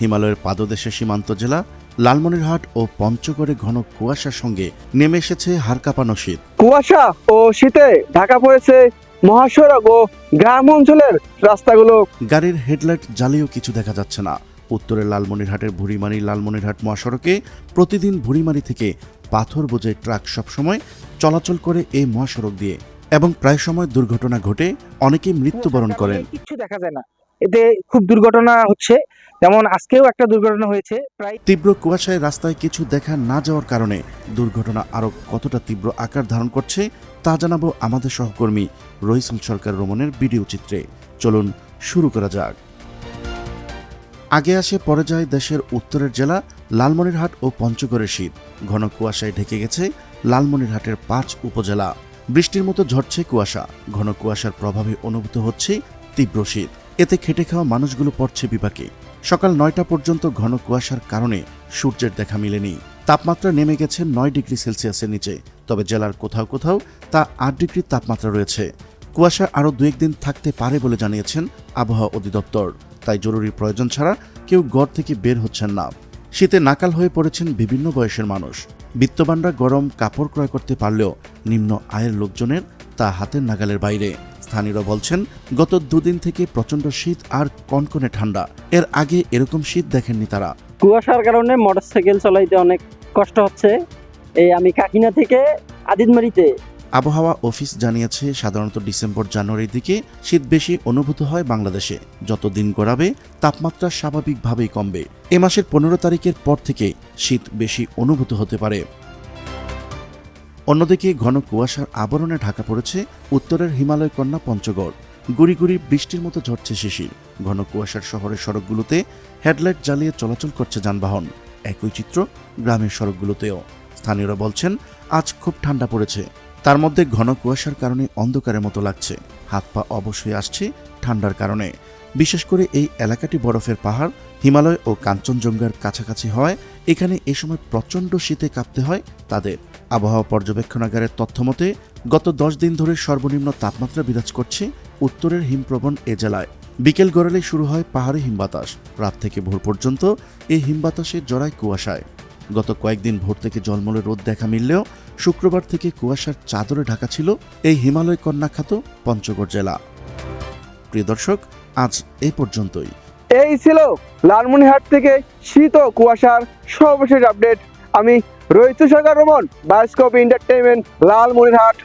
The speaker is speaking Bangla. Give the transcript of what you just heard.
হিমালয়ের পাদদেশে সীমান্ত জেলা লালমনিরহাট ও পঞ্চগড়ে ঘন কুয়াশার সঙ্গে নেমে এসেছে হাড়কাঁপানো শীত কুয়াশা ও শীতে ঢাকা পড়েছে মহাসড়ক ও গ্রাম অঞ্চলের রাস্তাগুলো। গাড়ির হেডলাইট জ্বালিয়েও কিছু দেখা যাচ্ছে না। উত্তরের লালমনিরহাটের ভুড়িমারি লালমনিরহাট মহাসড়কে প্রতিদিন ভুড়িমারি থেকে পাথর বোঝে ট্রাক সবসময় চলাচল করে এই মহাসড়ক দিয়ে এবং প্রায় সময় দুর্ঘটনা ঘটে অনেকে মৃত্যুবরণ করেন। কিচ্ছু দেখা যায় না। এতে খুব দুর্ঘটনা হচ্ছে। যেমন আজকেও একটা দুর্ঘটনা হয়েছে, প্রায় তীব্র কুয়াশায় রাস্তায় কিছু দেখা না যাওয়ার কারণে দুর্ঘটনা আরও কতটা তীব্র আকার ধারণ করছে, তা জানাব আমাদের সহকর্মী রহিসুল সরকার রোমনের ভিডিও চিত্রে। চলুন শুরু করা যাক। আগে আসে, পরে যায় দেশের উত্তরের জেলা, লালমনিরহাট ও পঞ্চগড়ের শীত। ঘন কুয়াশায় ঢেকে গেছে লালমনিরহাটের পাঁচ উপজেলা। বৃষ্টির মতো ঝরছে কুয়াশা। ঘন কুয়াশার প্রভাবে অনুভূত হচ্ছে তীব্র শীত। এতে খেটে খাওয়া মানুষগুলো পড়ছে বিপাকে। সকাল নয়টা পর্যন্ত ঘন কুয়াশার কারণে সূর্যের দেখা মেলেনি। তাপমাত্রা নেমে গেছে নয় ডিগ্রি সেলসিয়াসের নিচে, তবে জেলার কোথাও কোথাও তা আট ডিগ্রি তাপমাত্রা রয়েছে। কুয়াশা আরও দু একদিন থাকতে পারে বলে জানিয়েছেন আবহাওয়া অধিদপ্তর। তাই জরুরি প্রয়োজন ছাড়া কেউ গড় থেকে বের হচ্ছেন না। শীতে নাকাল হয়ে পড়েছেন বিভিন্ন বয়সের মানুষ। বিত্তবানরা গরম কাপড় ক্রয় করতে পারলেও নিম্ন আয়ের লোকজনের তা হাতের নাগালের বাইরে। স্থানীয়রা বলছেন গত দুদিন থেকে প্রচণ্ড শীত আর কনকনে ঠান্ডা। এর আগে এরকম শীত দেখেননি তারা। কুয়াশার কারণে মোটরসাইকেল চালাইতে অনেক কষ্ট হচ্ছে। এই আমি কাকিনা থেকে আদিতমারিতে আবহাওয়া অফিস জানিয়েছে সাধারণত ডিসেম্বর জানুয়ারির দিকে শীত বেশি অনুভূত হয় বাংলাদেশে। যত দিন গড়াবে তাপমাত্রা স্বাভাবিকভাবেই কমবে। এ মাসের পনেরো তারিখের পর থেকে শীত বেশি অনুভূত হতে পারে। অন্যদিকে ঘন কুয়াশার আবরণে ঢাকা পড়েছে উত্তরের হিমালয় কন্যা পঞ্চগড়। গুড়ি গুড়ি বৃষ্টির মতো ঝরছে শিশির। ঘন কুয়াশার শহরের সড়কগুলোতে হেডলাইট জ্বালিয়ে চলাচল করছে যানবাহন। একই চিত্র গ্রামের সড়কগুলোতেও। স্থানীয়রা বলছেন, আজ খুব ঠান্ডা পড়েছে। তার মধ্যে ঘন কুয়াশার কারণে অন্ধকারের মতো লাগছে। হাত পা অবশ্যই আসছে ঠান্ডার কারণে। বিশেষ করে এই এলাকাটি বরফের পাহাড়, হিমালয় ও কাঞ্চনজঙ্ঘার কাছাকাছি হয়। এখানে এ সময় প্রচণ্ড শীতে কাঁপতে হয় তাদের। আবহাওয়া পর্যবেক্ষণাগারের তথ্যমতে গত দশ দিন ধরে সর্বনিম্ন তাপমাত্রা বিরাজ করছে উত্তরের হিমপ্রবণ এ জেলায়। বিকেল গড়ালে শুরু হয় পাহাড়ে হিমবাতাস। রাত থেকে ভোর পর্যন্ত এই হিমবাতাসে জড়ায় কুয়াশায়। গত কয়েকদিন ভোর থেকে জলমলে রোদ দেখা মিললেও শুক্রবার থেকে কুয়াশার চাদরে ঢাকা ছিল এই হিমালয় কন্যা খ্যাত পঞ্চগড় জেলা। প্রিয় দর্শক, আজ এ পর্যন্তই। এই ছিল লালমনিহাট থেকে শীত ও কুয়াশার সর্বশেষ আপডেট। আমি রহিত সরকার রমন বায়োস্কোপ এন্টারটেইনমেন্ট লালমনিরহাট।